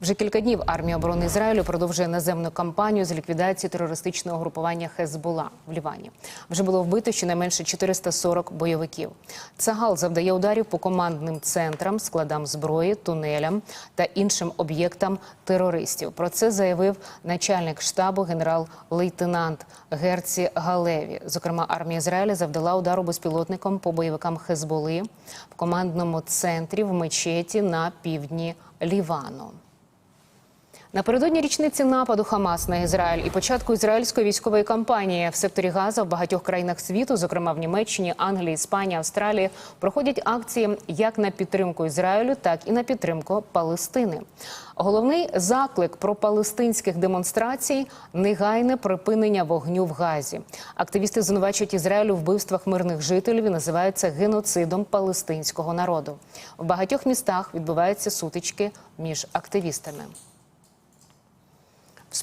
Вже кілька днів армія оборони Ізраїлю продовжує наземну кампанію з ліквідації терористичного групування Хезбула в Лівані. Вже було вбито щонайменше 440 бойовиків. Цагал завдає ударів по командним центрам, складам зброї, тунелям та іншим об'єктам терористів. Про це заявив начальник штабу генерал-лейтенант Герці Галеві. Зокрема, армія Ізраїля завдала удару безпілотником по бойовикам Хезболи в командному центрі в мечеті на півдні Лівану. Напередодні річниці нападу Хамас на Ізраїль і початку ізраїльської військової кампанії в секторі Газа в багатьох країнах світу, зокрема в Німеччині, Англії, Іспанії, Австралії, проходять акції як на підтримку Ізраїлю, так і на підтримку Палестини. Головний заклик про палестинських демонстрацій негайне припинення вогню в Газі. Активісти звинувачують Ізраїль у вбивствах мирних жителів і називають це геноцидом палестинського народу. В багатьох містах відбуваються сутички між активістами.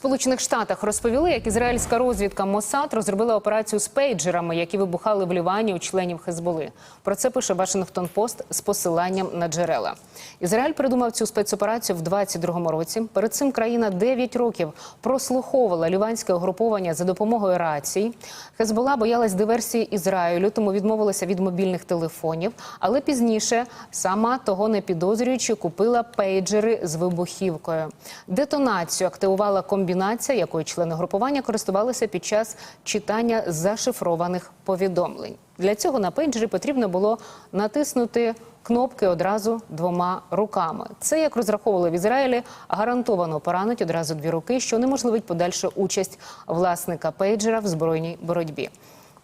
Сполучених Штатах розповіли, як ізраїльська розвідка Мосад розробила операцію з пейджерами, які вибухали в Лівані у членів Хезболи. Про це пише Вашингтон Пост з посиланням на джерела. Ізраїль придумав цю спецоперацію в 22-му році. Перед цим країна 9 років прослуховувала ліванське угруповання за допомогою рацій. Хезбола боялась диверсії Ізраїлю, тому відмовилася від мобільних телефонів. Але пізніше, сама того не підозрюючи, купила пейджери з вибухівкою. Детонацію активувала комбінація, якою члени групування користувалися під час читання зашифрованих повідомлень. Для цього на пейджері потрібно було натиснути кнопки одразу двома руками. Це, як розраховували в Ізраїлі, гарантовано поранить одразу дві руки, що неможливить подальшу участь власника пейджера в збройній боротьбі.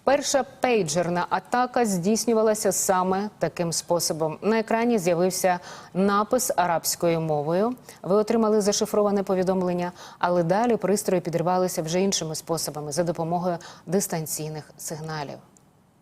Перша пейджерна атака здійснювалася саме таким способом. На екрані з'явився напис арабською мовою. Ви отримали зашифроване повідомлення, але далі пристрої підривалися вже іншими способами за допомогою дистанційних сигналів.